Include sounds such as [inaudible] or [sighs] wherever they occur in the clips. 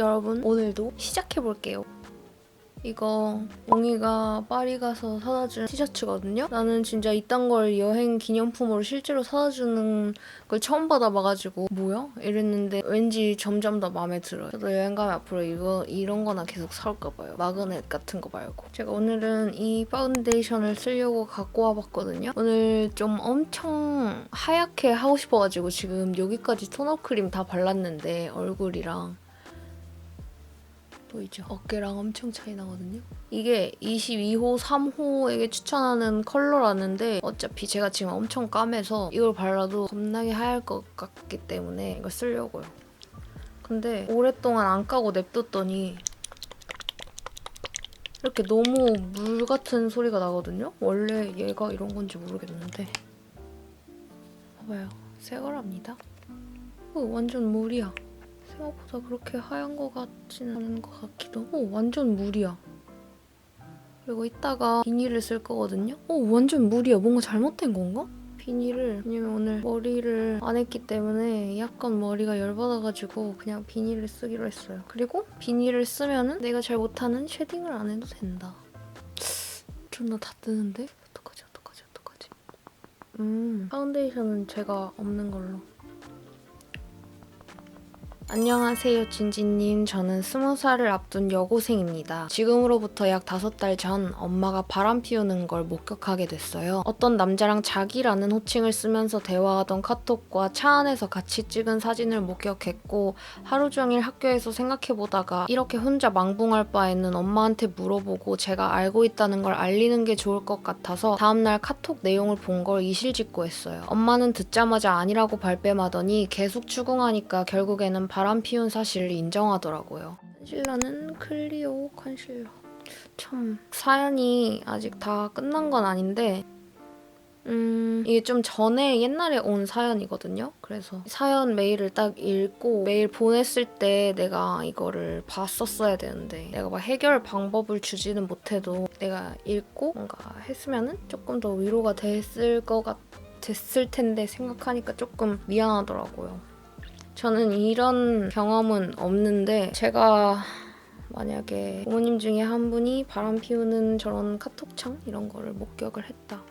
여러분 오늘도 시작해볼게요. 이거 옹이가 파리 가서 사다 준 티셔츠거든요. 나는 진짜 이딴 걸 여행 기념품으로 실제로 사다 주는 걸 처음 받아봐가지고 뭐야? 이랬는데 왠지 점점 더 마음에 들어요. 저도 여행 가면 앞으로 이거 이런 거나 계속 사올까 봐요. 마그넷 같은 거 말고. 제가 오늘은 이 파운데이션을 쓰려고 갖고 와봤거든요. 오늘 좀 엄청 하얗게 하고 싶어가지고 지금 여기까지 톤업 크림 다 발랐는데 얼굴이랑 보이죠? 어깨랑 엄청 차이 나거든요. 이게 22호, 3호에게 추천하는 컬러라는데 어차피 제가 지금 엄청 까매서 이걸 발라도 겁나게 하얄 것 같기 때문에 이걸 쓰려고요. 근데 오랫동안 안 까고 냅뒀더니 이렇게 너무 물 같은 소리가 나거든요? 원래 얘가 이런 건지 모르겠는데 봐봐요. 새 거랍니다. 어, 완전 물이야. 생각보다 그렇게 하얀 것 같지는 않은 것 같기도. 오, 완전 물이야. 그리고 이따가 비닐을 쓸 거거든요. 오, 완전 물이야. 뭔가 잘못된 건가? 비닐을 왜냐면 오늘 머리를 안 했기 때문에 약간 머리가 열받아가지고 그냥 비닐을 쓰기로 했어요. 그리고 비닐을 쓰면은 내가 잘 못하는 쉐딩을 안 해도 된다. 존나 다 뜨는데? 어떡하지 어떡하지 어떡하지? 음 파운데이션은 제가 없는 걸로. 안녕하세요, 진지님. 저는 스무 살을 앞둔 여고생입니다. 지금으로부터 약 다섯 달 전 엄마가 바람 피우는 걸 목격하게 됐어요. 어떤 남자랑 자기라는 호칭을 쓰면서 대화하던 카톡과 차 안에서 같이 찍은 사진을 목격했고 하루 종일 학교에서 생각해보다가 이렇게 혼자 망붕할 바에는 엄마한테 물어보고 제가 알고 있다는 걸 알리는 게 좋을 것 같아서 다음날 카톡 내용을 본 걸 이실직고 했어요. 엄마는 듣자마자 아니라고 발뺌하더니 계속 추궁하니까 결국에는 바람 피운 사실을 인정하더라고요. 컨실러는 클리오 컨실러. 참 사연이 아직 다 끝난 건 아닌데 음 이게 좀 전에 옛날에 온 사연이거든요. 그래서 사연 메일을 딱 읽고 메일 보냈을 때 내가 이거를 봤었어야 되는데 내가 막 해결 방법을 주지는 못해도 내가 읽고 뭔가 했으면은 조금 더 위로가 됐을 것 같. 됐을 텐데 생각하니까 조금 미안하더라고요. 저는 이런 경험은 없는데 제가 만약에 부모님 중에 한 분이 바람 피우는 저런 카톡창 이런 거를 목격을 했다.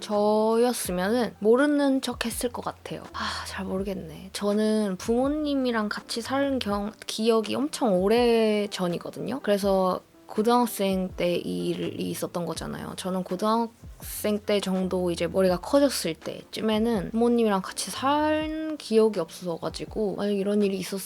저였으면은 모르는 척 했을 것 같아요. 아, 잘 모르겠네. 저는 부모님이랑 같이 살 경, 기억이 엄청 오래 전이거든요. 그래서 고등학생 때 이 일이 있었던 거잖아요. 저는 고등학생 때 정도 이제 머리가 커졌을 때쯤에는 부모님이랑 같이 산 기억이 없어가지고 만약 이런 일이 있었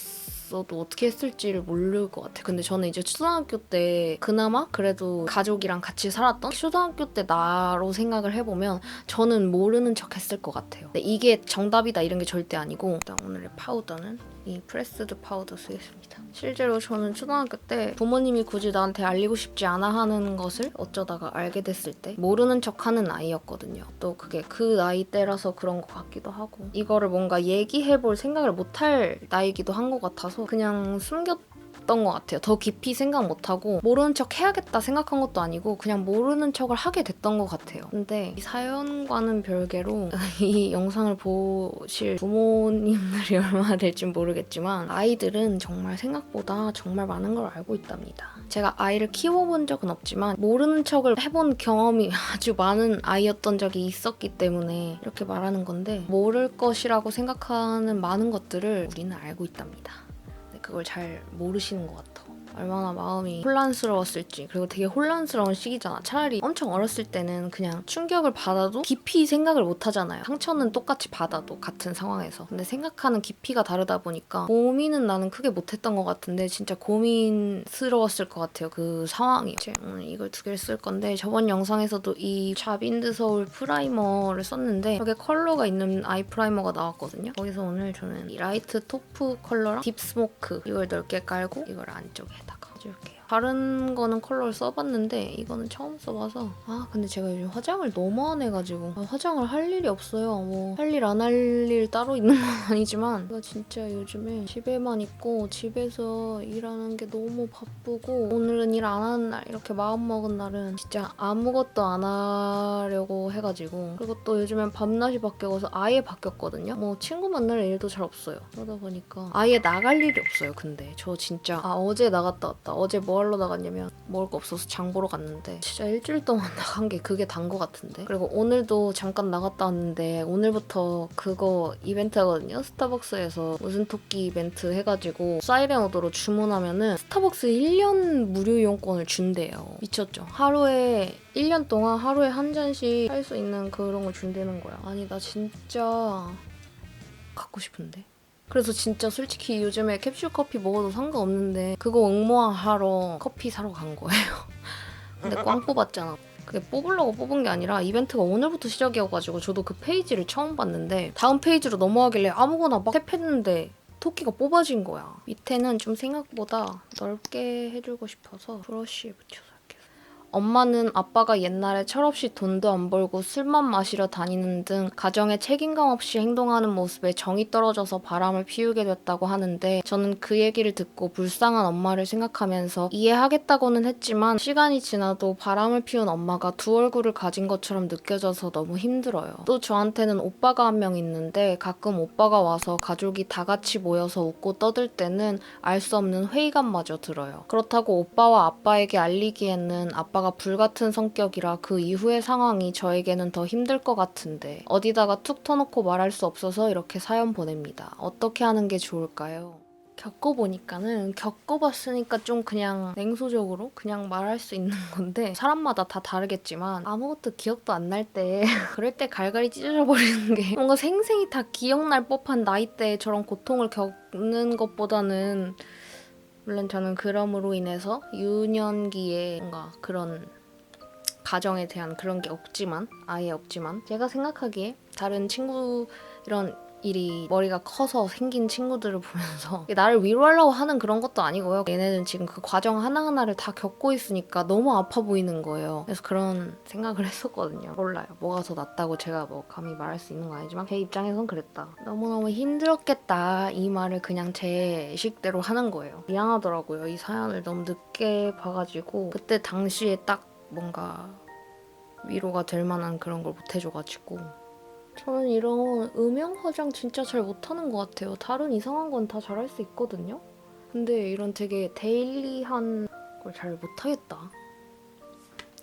어도 어떻게 했을지를 모를 것 같아요. 근데 저는 이제 초등학교 때 그나마 그래도 가족이랑 같이 살았던 초등학교 때 나로 생각을 해보면 저는 모르는 척 했을 것 같아요. 이게 정답이다 이런 게 절대 아니고 일단 오늘의 파우더는 이 프레스드 파우더 쓰겠습니다. 실제로 저는 초등학교 때 부모님이 굳이 나한테 알리고 싶지 않아 하는 것을 어쩌다가 알게 됐을 때 모르는 척 하는 아이였거든요. 또 그게 그 나이 때라서 그런 것 같기도 하고 이거를 뭔가 얘기해볼 생각을 못할 나이기도 한 것 같아서 그냥 숨겼 던것 같아요. 더 깊이 생각 못하고 모르는 척 해야겠다 생각한 것도 아니고 그냥 모르는 척을 하게 됐던 것 같아요. 근데 이 사연과는 별개로 [laughs] 이 영상을 보실 부모님들이 [laughs] 얼마나 될지 모르겠지만 아이들은 정말 생각보다 정말 많은 걸 알고 있답니다. 제가 아이를 키워본 적은 없지만 모르는 척을 해본 경험이 [laughs] 아주 많은 아이였던 적이 있었기 때문에 이렇게 말하는 건데 모를 것이라고 생각하는 많은 것들을 우리는 알고 있답니다. 그걸 잘 모르시는 것 같아. 얼마나 마음이 혼란스러웠을지 그리고 되게 혼란스러운 시기잖아. 차라리 엄청 어렸을 때는 그냥 충격을 받아도 깊이 생각을 못 하잖아요. 상처는 똑같이 받아도 같은 상황에서. 근데 생각하는 깊이가 다르다 보니까 고민은 나는 크게 못했던 것 같은데 진짜 고민스러웠을 것 같아요 그 상황이. 이제 오늘 이걸 두 개를 쓸 건데 저번 영상에서도 이 자빈드 서울 프라이머를 썼는데 여기에 컬러가 있는 아이 프라이머가 나왔거든요. 거기서 오늘 저는 이 라이트 토프 컬러랑 딥 스모크 이걸 넓게 깔고 이걸 안쪽에 다가 해줄게요 다른 거는 컬러를 써봤는데 이거는 처음 써봐서 아 근데 제가 요즘 화장을 너무 안 해가지고 아, 화장을 할 일이 없어요. 뭐 할 일 안 할 일 따로 있는 건 [laughs] 아니지만 제가 진짜 요즘에 집에만 있고 집에서 일하는 게 너무 바쁘고 오늘은 일 안 하는 날 이렇게 마음 먹은 날은 진짜 아무것도 안 하려고 해가지고 그리고 또 요즘엔 밤낮이 바뀌어서 아예 바뀌었거든요. 뭐 친구 만날 일도 잘 없어요. 그러다 보니까 아예 나갈 일이 없어요. 근데 저 진짜 아 어제 나갔다 왔다. 어제 뭐 하러 나갔냐면 먹을 거 없어서 장 보러 갔는데 진짜 일주일 동안 [laughs] 나간 게 그게 단 거 같은데. 그리고 오늘도 잠깐 나갔다 왔는데 오늘부터 그거 이벤트 하거든요. 스타벅스에서 무슨 토끼 이벤트 해가지고 사이렌 오더로 주문하면은 스타벅스 1년 무료 이용권을 준대요. 미쳤죠? 하루에 1년 동안 하루에 한 잔씩 할 수 있는 그런 걸 준다는 거야. 아니 나 진짜 갖고 싶은데. 그래서 진짜 솔직히 요즘에 캡슐 커피 먹어도 상관없는데 그거 응모하러 커피 사러 간 거예요. [laughs] 근데 꽝 뽑았잖아. 그게 뽑으려고 뽑은 게 아니라 이벤트가 오늘부터 시작이어가지고 저도 그 페이지를 처음 봤는데 다음 페이지로 넘어가길래 아무거나 막 탭했는데 토끼가 뽑아진 거야. 밑에는 좀 생각보다 넓게 해주고 싶어서 브러쉬에 붙여서. 엄마는 아빠가 옛날에 철없이 돈도 안 벌고 술만 마시러 다니는 등 가정에 책임감 없이 행동하는 모습에 정이 떨어져서 바람을 피우게 됐다고 하는데 저는 그 얘기를 듣고 불쌍한 엄마를 생각하면서 이해하겠다고는 했지만 시간이 지나도 바람을 피운 엄마가 두 얼굴을 가진 것처럼 느껴져서 너무 힘들어요. 또 저한테는 오빠가 한 명 있는데 가끔 오빠가 와서 가족이 다 같이 모여서 웃고 떠들 때는 알 수 없는 회의감마저 들어요. 그렇다고 오빠와 아빠에게 알리기에는 아빠 가 불같은 성격이라 그 이후의 상황이 저에게는 더 힘들 것 같은데 어디다가 툭 터놓고 말할 수 없어서 이렇게 사연 보냅니다. 어떻게 하는 게 좋을까요? 겪어보니까는 겪어봤으니까 좀 그냥 냉소적으로 그냥 말할 수 있는 [laughs] 건데 사람마다 다 다르겠지만 아무것도 기억도 안 날 때 [laughs] 그럴 때 갈갈이 찢어져 버리는 게 [laughs] 뭔가 생생히 다 기억날 법한 나이대에 저런 고통을 겪는 것보다는 물론 저는 그럼으로 인해서 유년기에 뭔가 그런 가정에 대한 그런 게 없지만 아예 없지만 제가 생각하기에 다른 친구 이런 일이 머리가 커서 생긴 친구들을 보면서 [laughs] 나를 위로하려고 하는 그런 것도 아니고요. 얘네는 지금 그 과정 하나하나를 다 겪고 있으니까 너무 아파 보이는 거예요. 그래서 그런 생각을 [laughs] 했었거든요. 몰라요. 뭐가 더 낫다고 제가 뭐 감히 말할 수 있는 건 아니지만 제 입장에선 그랬다. 너무너무 힘들었겠다. 이 말을 그냥 제 식대로 하는 거예요. 미안하더라고요. 이 사연을 너무 늦게 봐가지고 그때 당시에 딱 뭔가 위로가 될 만한 그런 걸 못 해줘가지고 저는 이런 음영 화장 진짜 잘 못하는 것 같아요. 다른 이상한 건 다 잘할 수 있거든요. 근데 이런 되게 데일리한 걸 잘 못하겠다.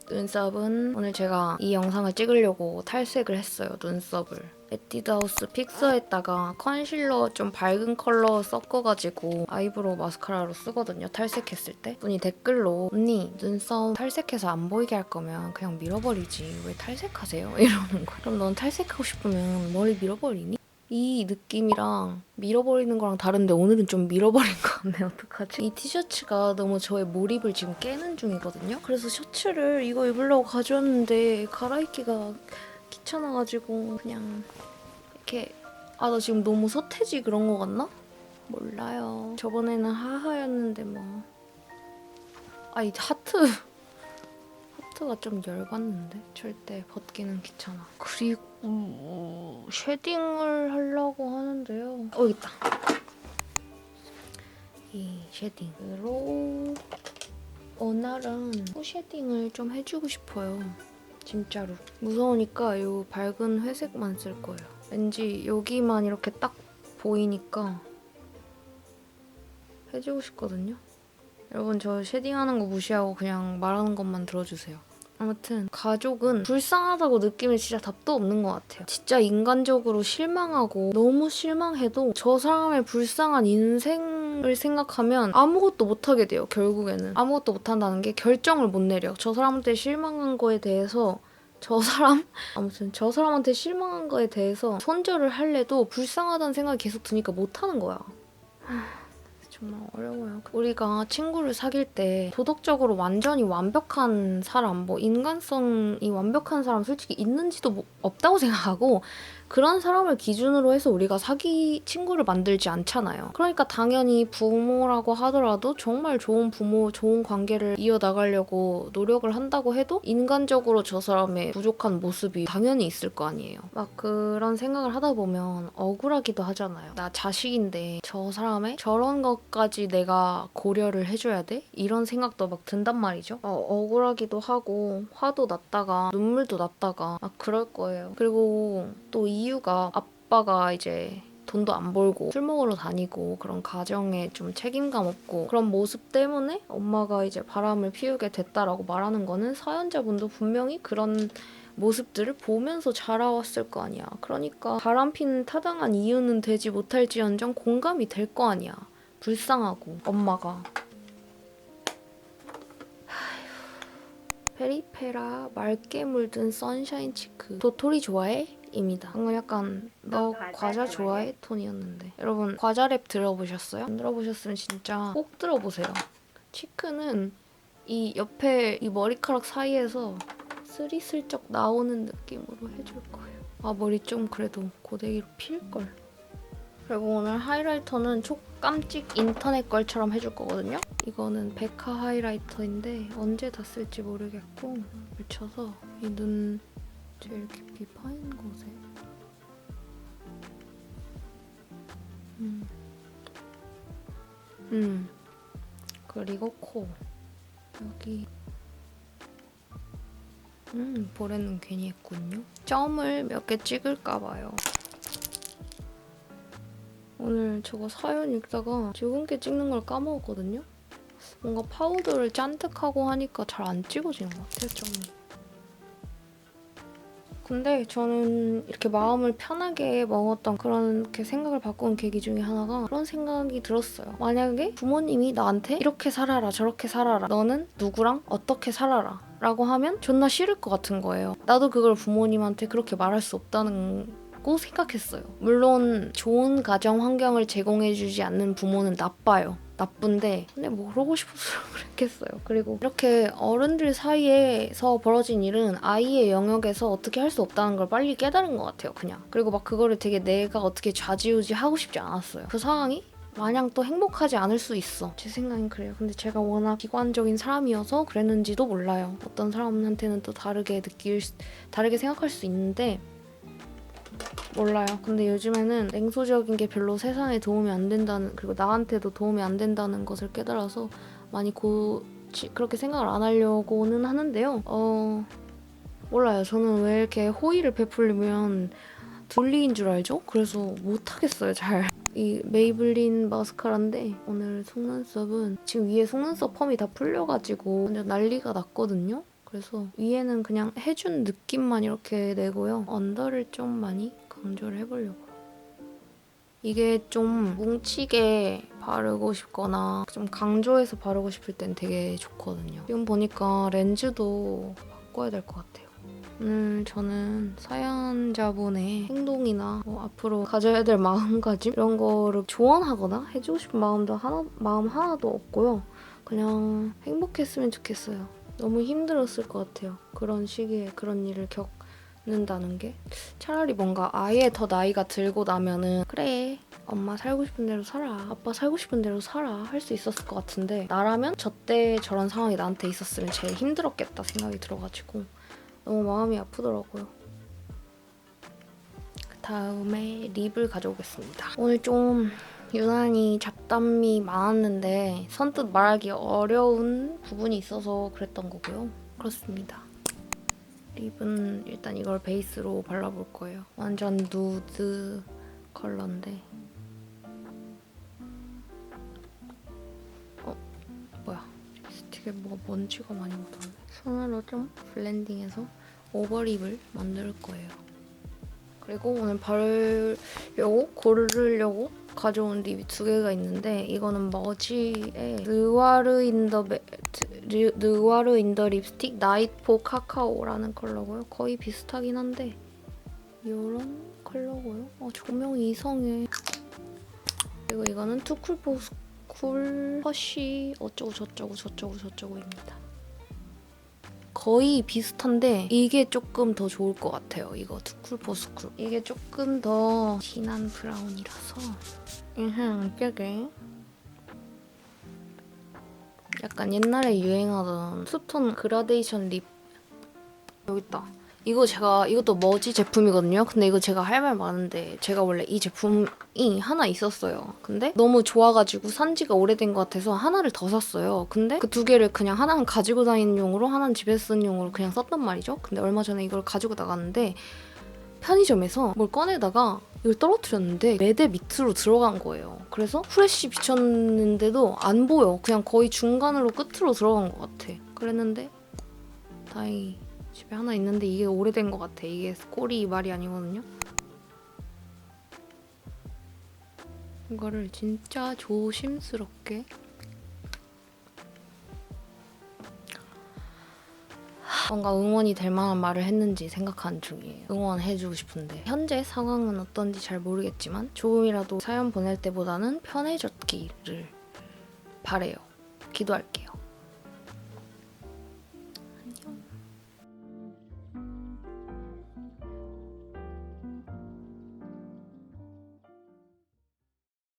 눈썹은 오늘 제가 이 영상을 찍으려고 탈색을 했어요. 눈썹을. 에뛰드하우스 픽서에다가 컨실러 좀 밝은 컬러 섞어가지고 아이브로우 마스카라로 쓰거든요. 탈색했을 때. 분이 댓글로 언니 눈썹 탈색해서 안 보이게 할 거면 그냥 밀어버리지. 왜 탈색하세요? [laughs] 이러는 거야. 그럼 넌 탈색하고 싶으면 머리 밀어버리니? 이 느낌이랑 밀어버리는 거랑 다른데 오늘은 좀 밀어버린 것 같네 [laughs] 어떡하지? 이 티셔츠가 너무 저의 몰입을 지금 깨는 중이거든요 그래서 셔츠를 이거 입으려고 가져왔는데 갈아입기가 귀찮아가지고 그냥 이렇게 아 나 지금 너무 서태지 그런 거 같나? 몰라요. 저번에는 하하였는데 뭐. 아 이 하트. [laughs] 하트가 좀 열받는데? 절대 벗기는 귀찮아. 그리고 쉐딩을 하려고 하는데요. 어 있다. 이 쉐딩으로 오늘은 푸쉐딩을 좀 해주고 싶어요 진짜로. 무서우니까 이 밝은 회색만 쓸 거예요. 왠지 여기만 이렇게 딱 보이니까 해주고 싶거든요. 여러분 저 쉐딩하는 거 무시하고 그냥 말하는 것만 들어주세요. 아무튼 가족은 불쌍하다고 느끼면 진짜 답도 없는 것 같아요. 진짜 인간적으로 실망하고 너무 실망해도 저 사람의 불쌍한 인생 을 생각하면 아무것도 못하게 돼요. 결국에는 아무것도 못한다는 게 결정을 못 내려. 저 사람한테 실망한 거에 대해서 저 사람 [laughs] 아무튼 저 사람한테 실망한 거에 대해서 손절을 할래도 불쌍하다는 생각이 계속 드니까 못하는 거야. [sighs] 정말 어려워요. 우리가 친구를 사귈 때 도덕적으로 완전히 완벽한 사람, 뭐 인간성이 완벽한 사람 솔직히 있는지도 뭐 없다고 [laughs] 생각하고 그런 사람을 기준으로 해서 우리가 사기 친구를 만들지 않잖아요. 그러니까 당연히 부모라고 하더라도 정말 좋은 부모, 좋은 관계를 이어나가려고 노력을 한다고 해도 인간적으로 저 사람의 부족한 모습이 당연히 있을 거 아니에요. 막 그런 생각을 하다 보면 억울하기도 하잖아요. 나 자식인데 저 사람의 저런 것까지 내가 고려를 해줘야 돼? 이런 생각도 막 든단 말이죠. 어, 억울하기도 하고 화도 났다가 눈물도 났다가 막 그럴 거예요. 그리고 또이 유가 아빠가 이제 돈도 안 벌고 술 먹으러 다니고 그런 가정에 좀 책임감 없고 그런 모습 때문에 엄마가 이제 바람을 피우게 됐다라고 말하는 거는 사연자분도 분명히 그런 모습들을 보면서 자라왔을 거 아니야. 그러니까 바람 피는 타당한 이유는 되지 못할지언정 공감이 될 거 아니야. 불쌍하고 엄마가 페리페라 맑게 물든 선샤인 치크 도토리 좋아해? 입니다. 방금 약간 너 과자 과자 좋아해? 좋아해? 톤이었는데 여러분 과자 랩 들어보셨어요? 안 들어보셨으면 진짜 꼭 들어보세요. 치크는 이 옆에 이 머리카락 사이에서 스리슬쩍 나오는 느낌으로 해줄 거예요. 아 머리 좀 그래도 고데기로 필걸. 그리고 오늘 하이라이터는 촉감찍 인터넷 걸처럼 해줄 거거든요. 이거는 백화 하이라이터인데 언제 다 쓸지 모르겠고 묻혀서 이눈 제일 깊이 파인 곳에 음. 음. 그리고 코 여기 음 볼에는 괜히 했군요. 점을 몇 개 찍을까 봐요. 오늘 저거 사연 읽다가 지금께 찍는 걸 까먹었거든요. 뭔가 파우더를 잔뜩 하고 하니까 잘 안 찍어지는 것 같아요, 점이. 근데 저는 이렇게 마음을 편하게 먹었던 그렇게 생각을 바꾼 계기 중에 하나가 그런 생각이 들었어요. 만약에 부모님이 나한테 이렇게 살아라, 저렇게 살아라, 너는 누구랑 어떻게 살아라. 라고 하면 존나 싫을 것 같은 거예요. 나도 그걸 부모님한테 그렇게 말할 수 없다는 고 생각했어요. 물론 좋은 가정 환경을 제공해주지 않는 부모는 나빠요. 나쁜데 근데 뭐 그러고 싶어서 [laughs] 그랬겠어요. 그리고 이렇게 어른들 사이에서 벌어진 일은 아이의 영역에서 어떻게 할 수 없다는 걸 빨리 깨달은 것 같아요. 그냥 그리고 막 그거를 되게 내가 어떻게 좌지우지 하고 싶지 않았어요. 그 상황이 마냥 또 행복하지 않을 수 있어. 제 생각엔 그래요. 근데 제가 워낙 비관적인 사람이어서 그랬는지도 몰라요. 어떤 사람한테는 또 다르게 느낄, 수- 다르게 생각할 수 있는데 몰라요. 근데 요즘에는 냉소적인 게 별로 세상에 도움이 안 된다는 그리고 나한테도 도움이 안 된다는 것을 깨달아서 많이 고치 그렇게 생각을 안 하려고는 하는데요. 어 몰라요. 저는 왜 이렇게 호의를 베풀면 둘리인 줄 알죠? 그래서 못 하겠어요. 잘. 이 메이블린 마스카라인데 오늘 속눈썹은 지금 위에 속눈썹 펌이 다 풀려가지고 완전 난리가 났거든요. 그래서 위에는 그냥 해준 느낌만 이렇게 내고요. 언더를 좀 많이 강조를 해보려고. 이게 좀 뭉치게 바르고 싶거나 좀 강조해서 바르고 싶을 땐 되게 좋거든요. 지금 보니까 렌즈도 바꿔야 될 것 같아요. 오늘 저는 사연자분의 행동이나 뭐 앞으로 가져야 될 마음가짐 이런 거를 조언하거나 해주고 싶은 마음도 하나 마음 하나도 없고요. 그냥 행복했으면 좋겠어요. 너무 힘들었을 것 같아요. 그런 시기에 그런 일을 겪는다는 게 차라리 뭔가 아예 더 나이가 들고 나면은 그래 엄마 살고 싶은 대로 살아 아빠 살고 싶은 대로 살아 할 수 있었을 것 같은데 나라면 저때 저런 상황이 나한테 있었으면 제일 힘들었겠다 생각이 들어가지고 너무 마음이 아프더라고요. 그 다음에 립을 가져오겠습니다. 오늘 좀 유난히 잡담이 많았는데 선뜻 말하기 어려운 부분이 있어서 그랬던 거고요. 그렇습니다. 립은 일단 이걸 베이스로 발라볼 거예요. 완전 누드 컬러인데. 어, 뭐야. 립스틱에 뭐가 먼지가 많이 묻었네. 손으로 좀 블렌딩해서 오버립을 만들 거예요. 그리고 오늘 바르려고 고르려고 가져온 립이 두 개가 있는데 이거는 머지의 느와르 인더 매, 르- 느와르 인더 립스틱 나이트포 카카오라는 컬러고요. 거의 비슷하긴 한데 이런 컬러고요. 어, 조명이 이상해. 그리고 이거는 투쿨포 쿨 허쉬 어쩌고 저쩌고 저쩌고 저쩌고입니다. 거의 비슷한데 이게 조금 더 좋을 것 같아요. 이거 투쿨포 스쿨. 이게 조금 더 진한 브라운이라서. 으흠, 되게. 약간 옛날에 유행하던 투톤 그라데이션 립. 여기 있다. 이거 제가 이것도 머지 제품이거든요. 근데 이거 제가 할 말 많은데 제가 원래 이 제품이 하나 있었어요. 근데 너무 좋아가지고 산지가 오래된 것 같아서 하나를 더 샀어요. 근데 그 두 개를 그냥 하나는 가지고 다니는 용으로 하나는 집에 쓰는 용으로 그냥 썼단 말이죠. 근데 얼마 전에 이걸 가지고 나갔는데 편의점에서 뭘 꺼내다가 이걸 떨어뜨렸는데 매대 밑으로 들어간 거예요. 그래서 후레쉬 비쳤는데도 안 보여. 그냥 거의 중간으로 끝으로 들어간 것 같아. 그랬는데 다행히 집에 하나 있는데 이게 오래된 것 같아. 이게 꼬리 말이 아니거든요. 이거를 진짜 조심스럽게 뭔가 응원이 될 만한 말을 했는지 생각하는 중이에요. 응원해주고 싶은데 현재 상황은 어떤지 잘 모르겠지만 조금이라도 사연 보낼 때보다는 편해졌기를 바래요. 기도할게요.